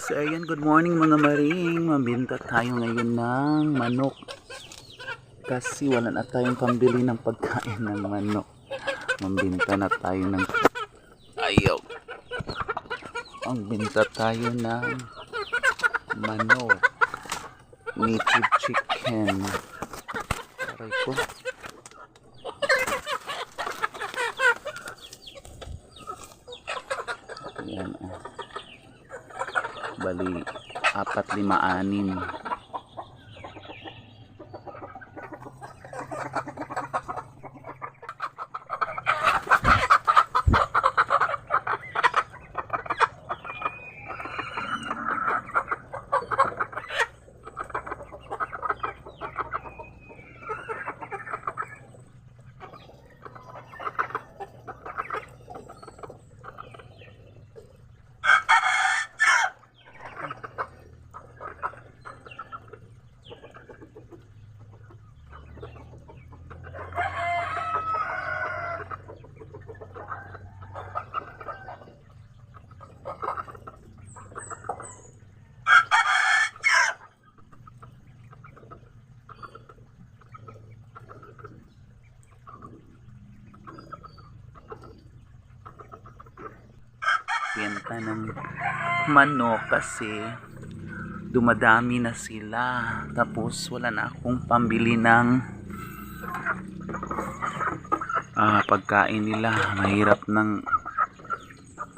So ayan, good morning mga maring. Mabinta tayo ngayon ng manok. Kasi wala na tayong pambili ng pagkain ng manok. Mambinta na tayo ng ayaw. Ang binta tayo ng manok. Native chicken. Aray ko. 456 magbebenta ng manok kasi dumadami na sila. Tapos wala na akong pambili ng uh, pagkain nila. Mahirap ng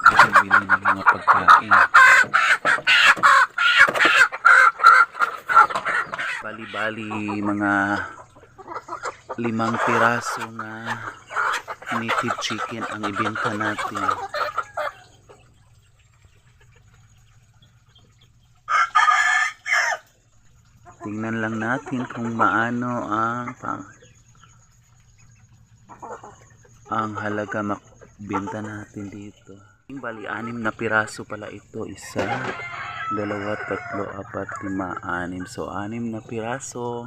pambili ng mga pagkain. Bali bali mga limang piraso na native chicken ang ibenta natin. Tingnan lang natin kung maano ang pang ang halaga makbenta natin dito. Bali, anim na piraso pala ito. Isa, dalawa, tatlo, apat, lima, anim. So, anim na piraso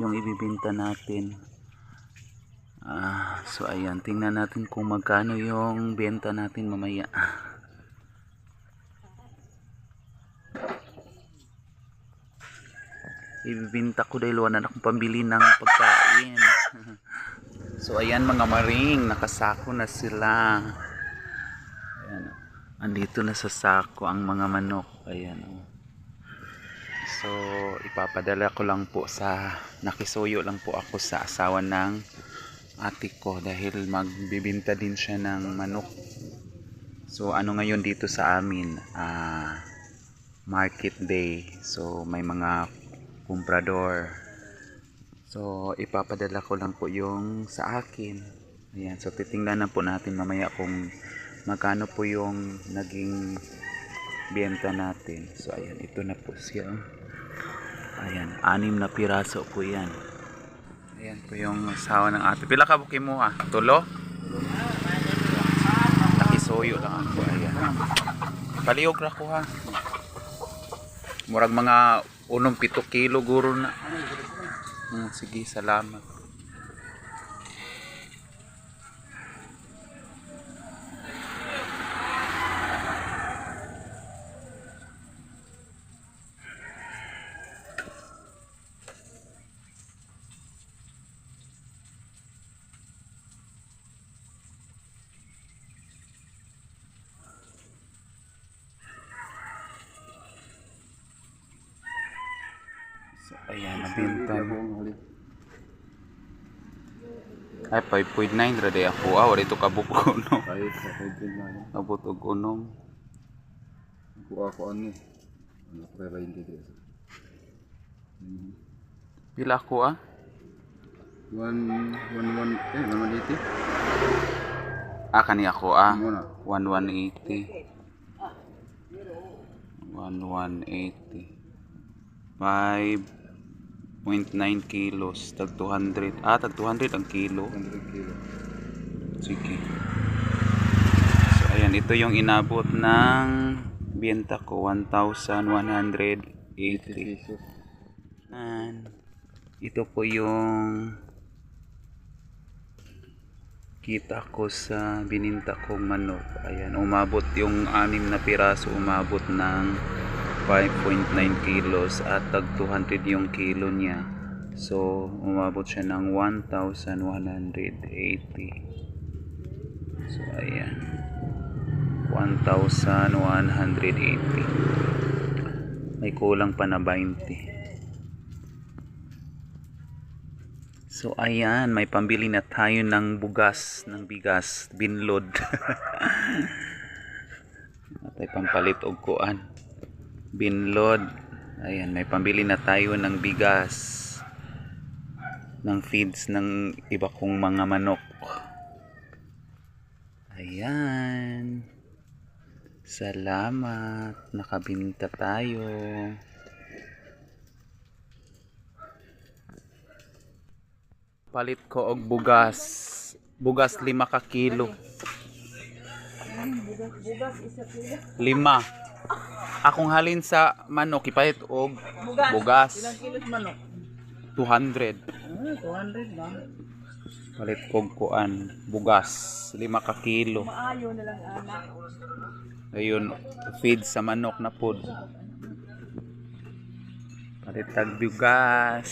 yung ibibenta natin. Ah, so, ayan. Tingnan natin kung magkano yung benta natin mamaya. ibibinta ko dahil wala na akong pambili ng pagkain. so ayan mga maring, nakasako na sila. Ayan. Andito na sa sako ang mga manok. Ayan. oh. So ipapadala ko lang po sa nakisuyo lang po ako sa asawa ng ate ko dahil magbibinta din siya ng manok. So ano ngayon dito sa amin? Ah market day. So may mga comprador. So, ipapadala ko lang po yung sa akin. Ayan, so titingnan na po natin mamaya kung magkano po yung naging benta natin. So, ayan, ito na po siya. Ayan, anim na piraso po yan. Ayan po yung asawa ng ate. Pila ka buki mo ah? Tulo? Nakisuyo lang ako. Ayan. Paliyog ra ko ha. Murag mga unong pito kilo guro na. Hmm, sige, salamat. So, ayan, nabinta na. Ay, 5.9 ra day ako. Ah, wala ito sa pwede na ano. Abot og unom. Kuha ko ano. Ano ko rin hindi dito. Pila ko ah? One, one, one, eh, naman dito. Ah, kani ako ah. Muna. 1180. 1180. 5.9 kilos. Tag 200. Ah, tag 200 ang kilo. 100 kilo. Sige. So, ayan. Ito yung inabot ng benta ko. 1,180. pesos. And ito po yung kita ko sa bininta kong manok. Ayan, umabot yung anim na piraso, umabot ng 5.9 kilos at tag 200 yung kilo niya. So, umabot siya ng 1,180. So, ayan. 1,180. May kulang pa na 20. So ayan, may pambili na tayo ng bugas, ng bigas, binlod. At ay pampalit og kuan. Binlod. Ayan, may pambili na tayo ng bigas. Ng feeds ng iba kong mga manok. Ayan. Salamat. Nakabinta tayo. Palit ko og bugas. Bugas lima ka kilo. Lima. Akong halin sa manok ipalit og bugas. Ilang kilos manok? 200. Ah, 200 lang. Palit ko og kuan bugas lima ka kilo. Maayo na lang anak. Ayun, feed sa manok na pod. Palit tag bugas.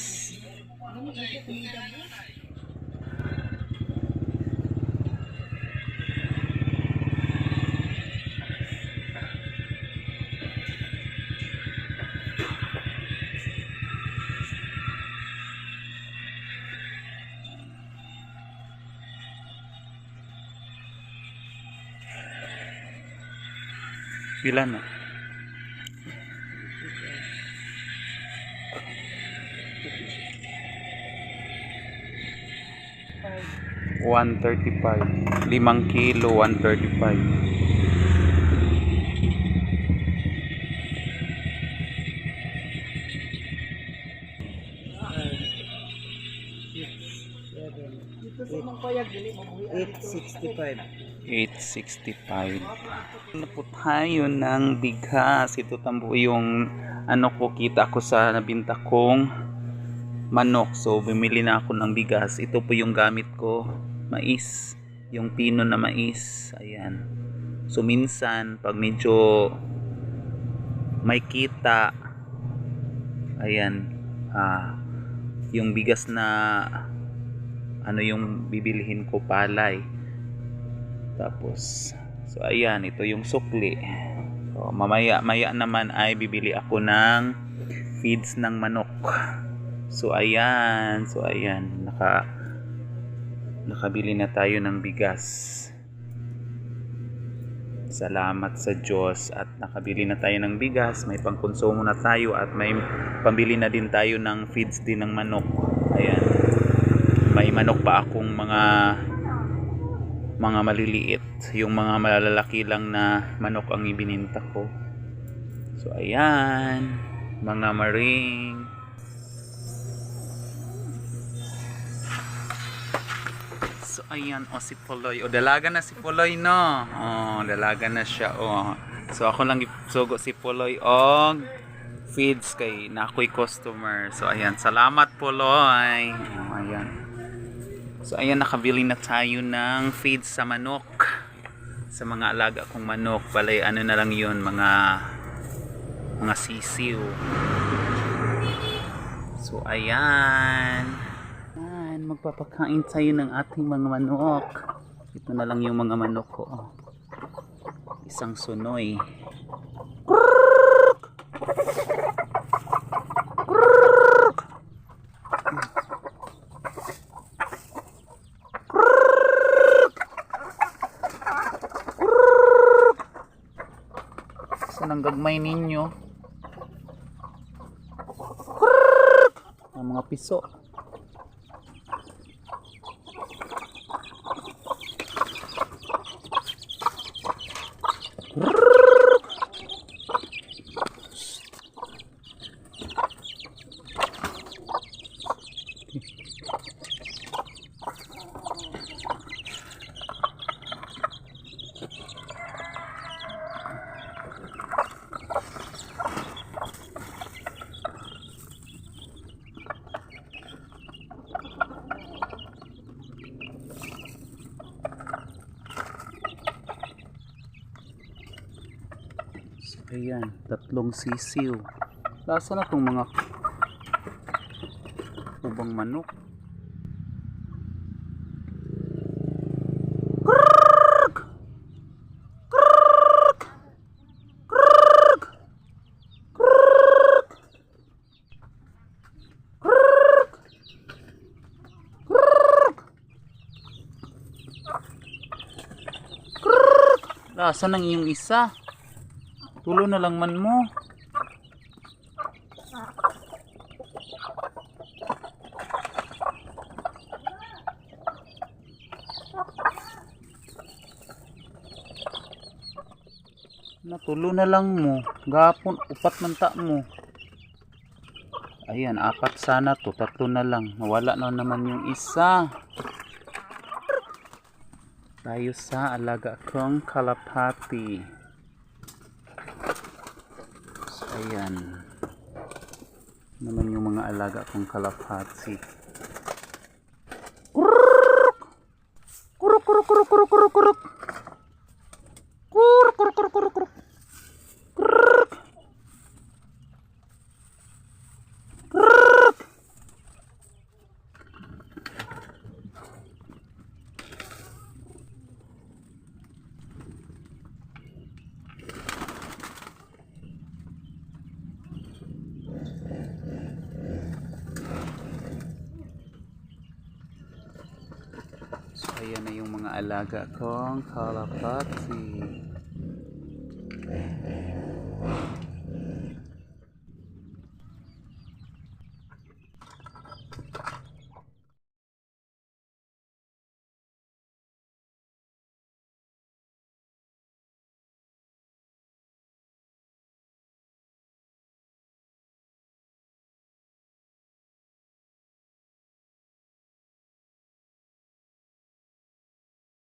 Pila na? One thirty-five. Limang kilo, one thirty-five. 865. 865. Ano po tayo ng bigas. Ito tambo yung ano ko kita ko sa nabinta kong manok. So bumili na ako ng bigas. Ito po yung gamit ko. Mais. Yung pino na mais. Ayan. So minsan pag medyo may kita ayan ah yung bigas na ano yung bibilihin ko palay tapos, so ayan, ito yung sukli. So, mamaya, maya naman ay bibili ako ng feeds ng manok. So ayan, so ayan, naka nakabili na tayo ng bigas. Salamat sa Diyos at nakabili na tayo ng bigas, may pangkonsumo na tayo at may pambili na din tayo ng feeds din ng manok. Ayan. Manok pa akong mga mga maliliit? Yung mga malalaki lang na manok ang ibininta ko. So ayan. Mga maring. So ayan. O si Poloy. O dalaga na si Poloy no? Oh dalaga na siya oh so ako lang sugo si Poloy og feeds kay na ako'y customer. So ayan. Salamat Poloy. Oh, ayan So ayan nakabili na tayo ng feeds sa manok. Sa mga alaga kong manok, balay ano na lang 'yun, mga mga sisiw. So ayan. Ayan, magpapakain tayo ng ating mga manok. Ito na lang yung mga manok ko. Isang sunoy. Saan ang gagmay ninyo? Ang mga piso. Ayan, tatlong sisiw. Lasa na tong mga ubang manok. Lasa ng iyong isa. Tulo na lang man mo. Natulo na lang mo. Gapon, upat man ta mo. Ayan, apat sana to. Tatlo na lang. Nawala na naman yung isa. Tayo sa alaga kong kalapati. So, ayan. Naman yung mga alaga kong! Kuruk, kuruk, kuruk, kuruk, kuruk, kuruk. Kuruk, kuruk, kuruk, kuruk, kuruk. Kuruk. Kuruk. So, ayan na yung mga alaga kong kalapati.